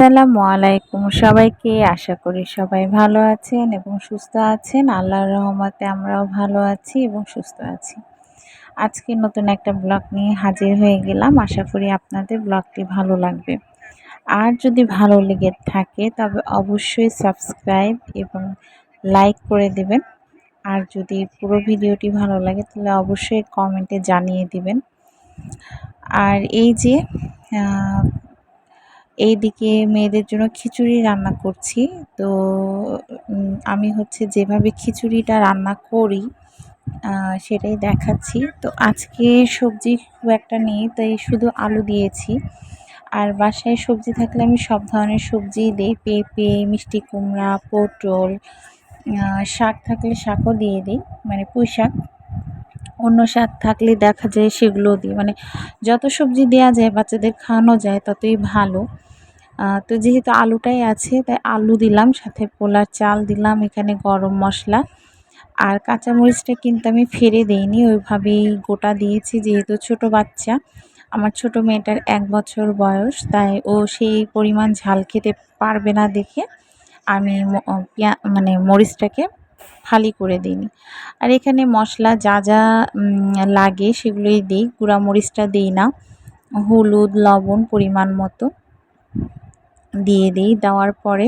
আসসালামু আলাইকুম। সবাইকে আশা করি সবাই ভালো আছেন এবং সুস্থ আছেন। আল্লাহর রহমতে আমরাও ভালো আছি এবং সুস্থ আছি। আজকে নতুন একটা ব্লগ নিয়ে হাজির হয়ে গেলাম। আশা করি আপনাদের ব্লগটি ভালো লাগবে। আর যদি ভালো লেগে থাকে, তবে অবশ্যই সাবস্ক্রাইব এবং লাইক করে দেবেন। আর যদি পুরো ভিডিওটি ভালো লাগে, তাহলে অবশ্যই কমেন্টে জানিয়ে দিবেন। আর এই যে এই দিকে মেয়েদের জন্য খিচুড়ি রান্না করছি। তো আমি হচ্ছে যেভাবে খিচুড়িটা রান্না করি সেটাই দেখাচ্ছি। তো আজকে সবজি খুব একটা নেই, তাই শুধু আলু দিয়েছি। আর বাসায় সবজি থাকলে আমি সব ধরনের সবজি দিই। পেঁপে, মিষ্টি কুমড়া, পটল শাক থাকলে শাকও দিয়ে দিই মানে পুঁই শাক। অন্য শাক থাকলে দেখা যায় সেগুলো দিই। মানে যত সবজি দেওয়া যায়, বাচ্চাদের খাওয়ানো যায়, ততই ভালো। তো যেহেতু আলুটাই আছে, তাই আলু দিলাম, সাথে পোলার চাল দিলাম, এখানে গরম মশলা। আর কাঁচামরিচটা কিন্তু আমি ফেরে দিইনি, ওইভাবেই গোটা দিয়েছি, যেহেতু ছোট বাচ্চা। আমার ছোট মেয়েটার এক বছর বয়স, তাই ও সেই পরিমাণ ঝাল খেতে পারবে না দেখে আমি মানে মরিচটাকে ফালি করে দিইনি। আর এখানে মশলা যা যা লাগে সেগুলোই দিই, গুঁড়া মরিচটা দিই না, হলুদ, লবণ পরিমাণ মতো। দিয়ে দিই। দেওয়ার পরে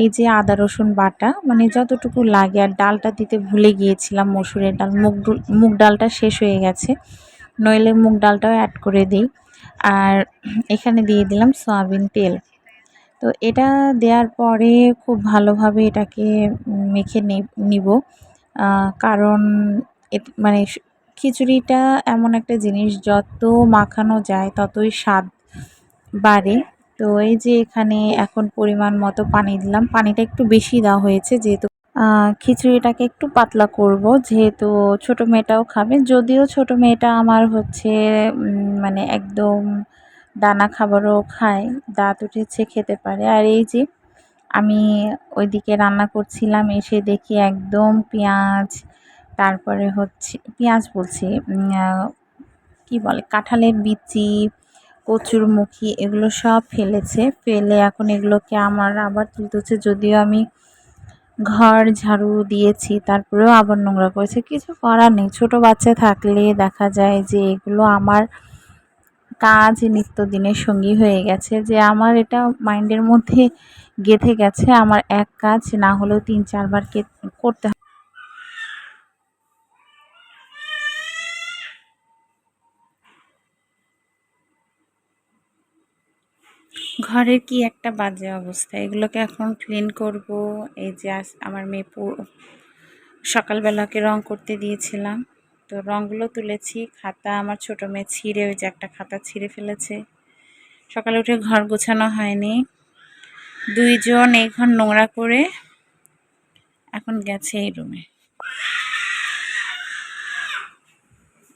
এই যে আদা, রসুন বাটা মানে যতটুকু লাগে। আর ডালটা দিতে ভুলে গিয়েছিলাম মসুরের ডাল। মুগ মুগ ডালটা শেষ হয়ে গেছে। নইলে মুগ ডালটাও অ্যাড করে দিই। আর এখানে দিয়ে দিলাম সয়াবিন তেল। তো এটা দেওয়ার পরে খুব ভালোভাবে এটাকে মেখে নিব। কারণ মানে খিচুড়িটা এমন একটা জিনিস, যত মাখানো যায় ততই স্বাদ বাড়ে। তো এই যে এখানে এখন পরিমাণ মতো পানি দিলাম। পানিটা একটু বেশি দেওয়া হয়েছে যেহেতু খিচুড়িটাকে একটু পাতলা করব। যেহেতু ছোট মেয়েটাও খাবে, যদিও ছোট মেয়েটা আমার হচ্ছে মানে একদম দানা খাবারও খায়, দাঁত উঠেছে, খেতে পারে। আর এই যে আমি ওইদিকে রান্না করছিলাম, এসে দেখি একদম পেঁয়াজ, তারপরে হচ্ছে, পেঁয়াজ বলছি কি বলে, কাঁঠালের বিচি কচুরমুখী, এগুলো সব ফেলেছে। ফেলে এখন এগুলোকে আমার আবার তুলতে হচ্ছে। যদিও আমি ঘর ঝাড়ু দিয়েছি, তারপরেও আবার নোংরা করেছে। কিছু করার নেই। ছোটো বাচ্চা থাকলে দেখা যায় যে এগুলো আমার কাজ নিত্যদিনের সঙ্গী হয়ে গেছে। যে আমার এটা মাইন্ডের মধ্যে গেঁথে গেছে। আমার এক কাজ না হলেও তিন, চারবার করতে ঘরের কি একটা বাজে অবস্থা? এগুলোকে এখন ক্লিন করব। এই যে আমার মেয়ে সকালবেলাকে রং করতে দিয়েছিলাম। তো রঙগুলো তুলেছি। খাতা, আমার ছোটো মেয়ে ছিঁড়ে ওই যে একটা খাতা ছিঁড়ে ফেলেছে। সকালে উঠে ঘর গোছানো হয়নি। দুইজন এই ঘর নোংরা করে এখন গেছে এই রুমে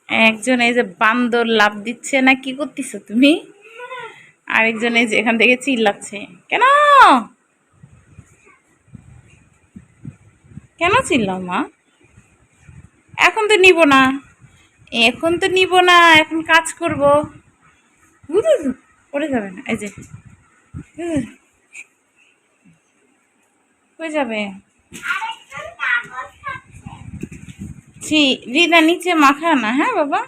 একজন এই যে বান্দর লাভ দিচ্ছে না, কি করতেছো তুমি? আরেকজন এই যে এখান থেকে চিল্লাচ্ছে। কেন? কেন চিল্লাও মা? এখন তো নিব না। এখন তো নিব না, এখন কাজ করব। পড়ে যাবে না। এই যে হয়ে যাবে। রিদা নিচে মাখা না হ্যাঁ বাবা?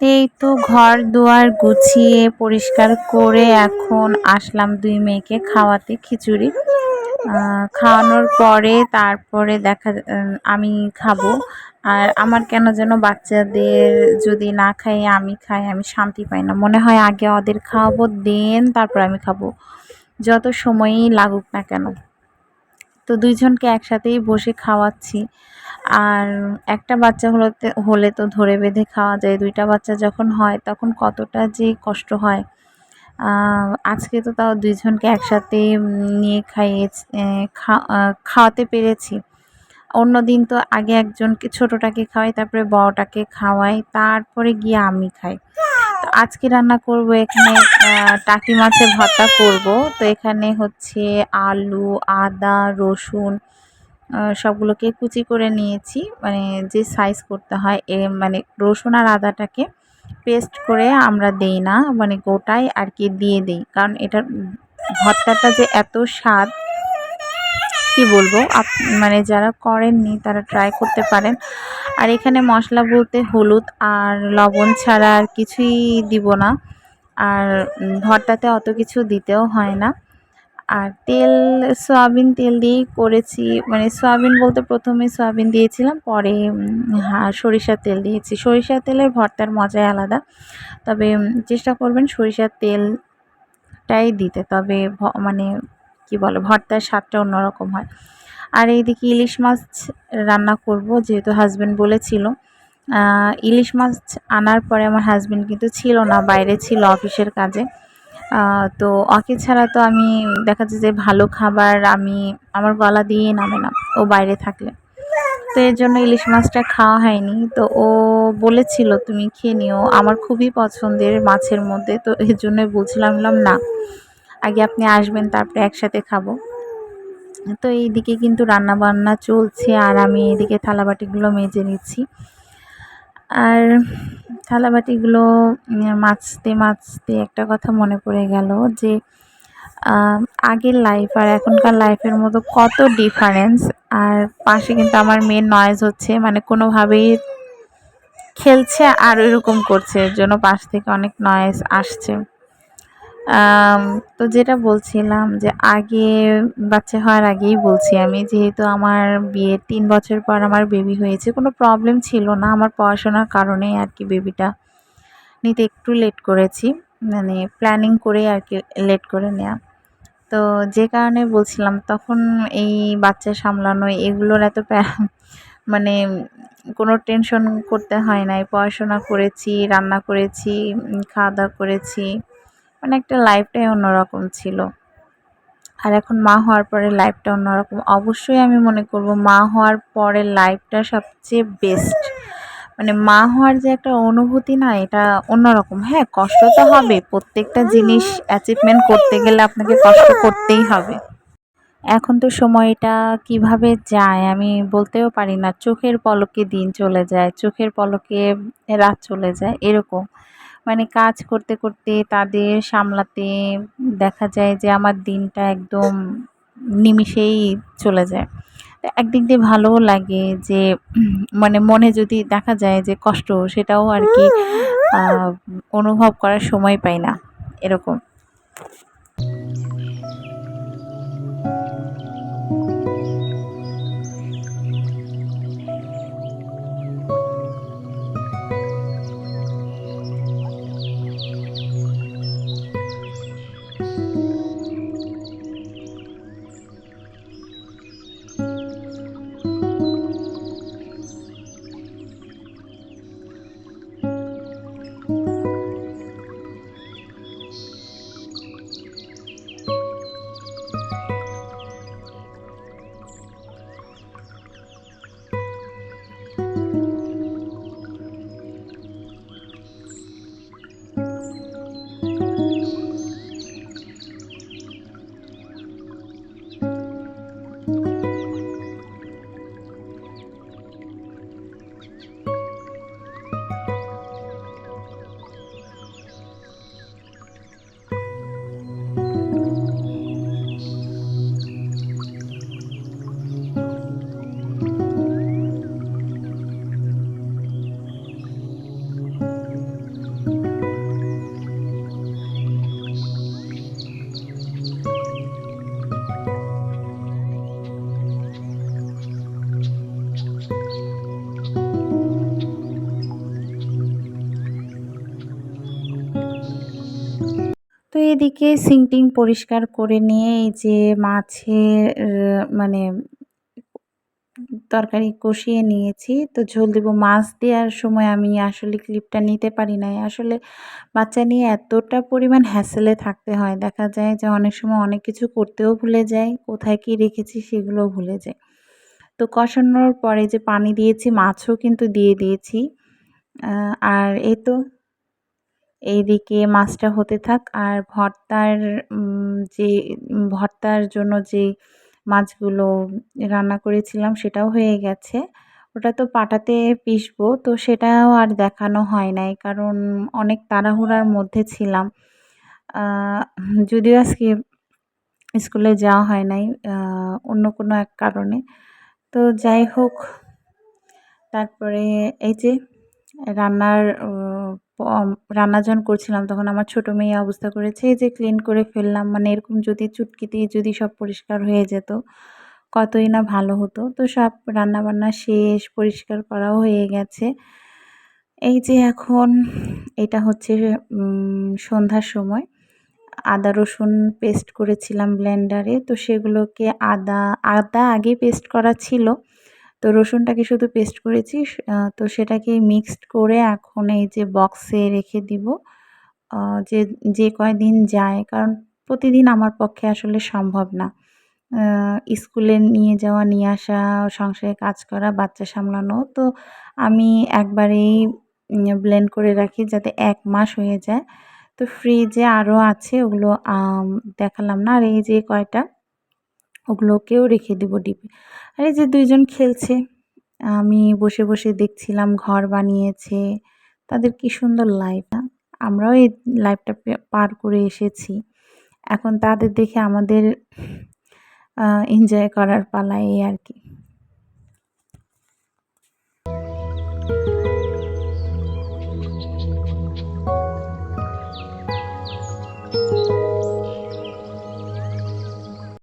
এই তো ঘর দুয়ার গুছিয়ে পরিষ্কার করে এখন আসলাম দুই মেয়েকে খাওয়াতে খিচুড়ি। খাওয়ানোর পরে তারপরে দেখা আমি খাব। আর আমার কেন যেন বাচ্চাদের যদি না খাই, আমি খাই, আমি শান্তি পাই না। মনে হয় আগে ওদের খাওয়াবো, দেন তারপর আমি খাব। যত সময়ই লাগুক না কেন। তো দুইজনকে একসাথেই বসে খাওয়াচ্ছি। আর একটা বাচ্চা হলোতে হলে তো ধরে বেঁধে খাওয়া যায়। দুইটা বাচ্চা যখন হয়, তখন কতটা যে কষ্ট হয়। আজকে তো তাও দুইজনকে একসাথে নিয়ে খাইয়ে খাওয়াতে পেরেছি। অন্য দিন তো আগে একজনকে, ছোটোটাকে খাওয়াই, তারপরে বড়টাকে খাওয়াই, তারপরে গিয়ে আমি খাই। তো আজকে রান্না করব এখানে টাকি মাছের ভর্তা করব। তো এখানে হচ্ছে আলু, আদা, রসুন সবগুলোকে কুচি করে নিয়েছি। মানে যে সাইজ করতে হয়, এ মানে রসুন আর আদাটাকে পেস্ট করে আমরা দেই না মানে গোটাই আর কি দিয়ে দিই। কারণ এটার ভর্তাটা যে এত স্বাদ, কি বলব? আপ মানে যারা করেননি তারা ট্রাই করতে পারেন। আর এখানে মশলা বলতে হলুদ আর লবণ ছাড়া আর কিছুই দিব না। আর ভর্তাতে অত কিছু দিতেও হয় না। আর তেল, সয়াবিন তেল দিয়েই করেছি। মানে সয়াবিন বলতে প্রথমে সয়াবিন দিয়েছিলাম, পরে হ্যাঁ সরিষার তেল দিয়েছি। সরিষার তেলের ভর্তার মজাই আলাদা। তবে চেষ্টা করবেন সরিষার তেলটাই দিতে। তবে মানে কি বলে, ভর্তার স্বাদটা অন্যরকম হয়। আর এইদিকে ইলিশ মাছ রান্না করব, যেহেতু হাজব্যান্ড বলেছিল। ইলিশ মাছ আনার পরে আমার হাজব্যান্ড কিন্তু ছিল না, বাইরে ছিল অফিসের কাজে। তো ওকে ছাড়া তো আমি দেখা যায় যে ভালো খাবার আমি আমার গলা দিয়ে নামে না, ও বাইরে থাকলে। তো এর জন্য ইলিশ মাছটা খাওয়া হয়নি। তো ও বলেছিল, তুমি খেয়ে নিও, আমার খুবই পছন্দের মাছের মধ্যে। তো এর জন্যই বলছিলাম না, আগে আপনি আসবেন, তারপরে একসাথে খাব। তো এইদিকে কিন্তু রান্না বান্না চলছে, আর আমি এদিকে থালাবাটিগুলো মেজে নিচ্ছি। আর থালাবাটিগুলো মাছতে মাজতে একটা কথা মনে পড়ে গেল যে আগের লাইফ আর এখনকার লাইফের মতো কত ডিফারেন্স আর পাশে কিন্তু আমার মেয়ের নয়েজ হচ্ছে মানে কোনোভাবেই খেলছে আর এরকম করছে, এর জন্য পাশ থেকে অনেক নয়েজ আসছে। তো যেটা বলছিলাম যে আগে বাচ্চা হওয়ার আগেই বলছি আমি, যেহেতু আমার বিয়ের তিন বছর পর আমার বেবি হয়েছে, কোনো প্রবলেম ছিল না। আমার পড়াশোনার কারণেই আর কি বেবিটা নিতে একটু লেট করেছি মানে প্ল্যানিং করে আর কি লেট করে নেওয়া তো যে কারণে বলছিলাম, তখন এই বাচ্চা সামলানো এগুলোর এত মানে কোনো টেনশন করতে হয় নাই। পড়াশোনা করেছি, রান্না করেছি খাওয়া দাওয়া করেছি। মানে একটা লাইফটাই অন্যরকম ছিল। আর এখন মা হওয়ার পরে লাইফটা অন্যরকম। অবশ্যই আমি মনে করব মা হওয়ার পরে লাইফটা সবচেয়ে বেস্ট মানে মা হওয়ার যে একটা অনুভূতি না, এটা অন্যরকম। হ্যাঁ কষ্ট তো হবে। প্রত্যেকটা জিনিস অ্যাচিভমেন্ট করতে গেলে আপনাকে কষ্ট করতেই হবে। এখন তো সময়টা কীভাবে যায় আমি বলতেও পারি না। চোখের পলকে দিন চলে যায়, চোখের পলকে রাত চলে যায়, এরকম। মানে কাজ করতে করতে তাদের সামলাতে দেখা যায় যে আমার দিনটা একদম নিমিষেই চলে যায়। একদিক দিয়ে ভালোও লাগে যে মানে মনে যদি দেখা যায় যে কষ্ট, সেটাও আর কি অনুভব করার সময় পাই না, এরকম। এদিকে সিংটিং পরিষ্কার করে নিয়ে এই যে মাছের মানে তরকারি কষিয়ে নিয়েছি। তো ঝোল দেবো। মাছ দেওয়ার সময় আমি আসলে ক্লিপটা নিতে পারি নাই। আসলে বাচ্চা নিয়ে এতটা পরিমাণ হ্যাসেলে থাকতে হয়। দেখা যায় যে অনেক সময় অনেক কিছু করতেও ভুলে যায়। কোথায় কি রেখেছি সেগুলোও ভুলে যায়। তো কষানোর পরে যে পানি দিয়েছি, মাছও কিন্তু দিয়ে দিয়েছি। আর এই তো এইদিকে মাছটা হতে থাক। আর ভর্তার যে, ভর্তার জন্য যে মাছগুলো রান্না করেছিলাম সেটাও হয়ে গেছে। ওটা তো পাটাতে পিসবো তো সেটাও আর দেখানো হয় নাই, কারণ অনেক তাড়াহুড়ার মধ্যে ছিলাম। যদিও আজকে স্কুলে যাওয়া হয় নাই অন্য কোনো এক কারণে। তো যাই হোক, তারপরে এই যে রান্নার রান্না যখন করছিলাম তখন আমার ছোটো মেয়ে অবস্থা করেছে যে ক্লিন করে ফেললাম মানে এরকম যদি চুটকিতে যদি সব পরিষ্কার হয়ে যেত, কতই না ভালো হতো। তো সব রান্নাবান্না শেষ, পরিষ্কার করাও হয়ে গেছে। এই যে এখন এটা হচ্ছে সন্ধ্যার সময়। আদা, রসুন পেস্ট করেছিলাম ব্লেন্ডারে তো সেগুলোকে আদা আদা আগে পেস্ট করা ছিল। তো রসুনটাকে শুধু পেস্ট করেছি তো সেটাকে মিক্সড করে এখন এই যে বক্সে রেখে দিব। যে যে কয়দিন যায়, কারণ প্রতিদিন আমার পক্ষে আসলে সম্ভব না। স্কুলে নিয়ে যাওয়া, নিয়ে আসা, সংসারে কাজ করা, বাচ্চা সামলানো, তো আমি একবারেই ব্লেন্ড করে রাখি যাতে এক মাস হয়ে যায়। তো ফ্রিজে আরও আছে, ওগুলো দেখালাম না, আর এই যে কয়টা ওগুলোকেও রেখে দেবো ডিপে। আর এই যে দুইজন খেলছে, আমি বসে বসে দেখছিলাম ঘর বানিয়েছে, তাদের কি সুন্দর লাইফ না আমরাও এই লাইফটা পার করে এসেছি। এখন তাদের দেখে আমাদের এনজয় করার পালা এই আর কি।